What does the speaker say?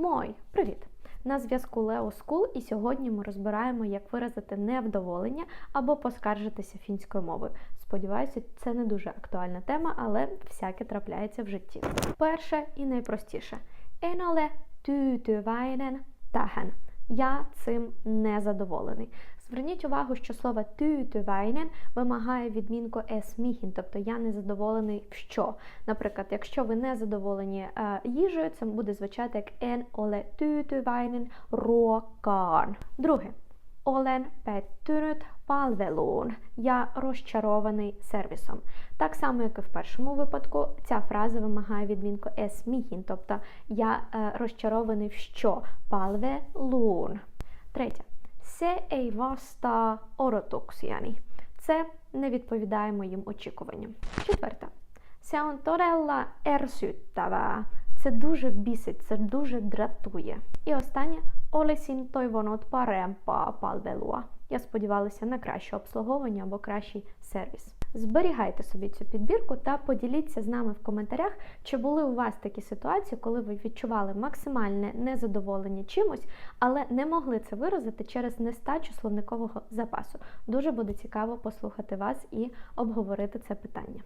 Мой, привіт! На зв'язку Лео Скул, і сьогодні ми розбираємо, як виразити невдоволення або поскаржитися фінською мовою. Сподіваюся, це не дуже актуальна тема, але всяке трапляється в житті. Перше і найпростіше: Еноле tyytyväinen tähän. Я цим не задоволений. Зверніть увагу, що слово tyytyväinen вимагає відмінку es тобто я не задоволений в що. Наприклад, якщо ви не задоволені е, їжею, це буде звучати як en ole tyytyväinen rokan. Друге. Olen pettynyt palveluun. Я розчарований сервісом. Так само, як і в першому випадку, ця фраза вимагає відмінку es mihin, тобто я е, розчарований в що? Palveluun. Третє. Se ei vastaa odotuksiani. Це не відповідає моїм очікуванням. Четверте. Se on todella ärsyttävää. Це дуже бісить, це дуже дратує. І останнє Olisin toivonut parempaa palvelua. Я сподівалася на краще обслуговування або кращий сервіс. Зберігайте собі цю підбірку та поділіться з нами в коментарях, чи були у вас такі ситуації, коли ви відчували максимальне незадоволення чимось, але не могли це виразити через нестачу словникового запасу. Дуже буде цікаво послухати вас і обговорити це питання.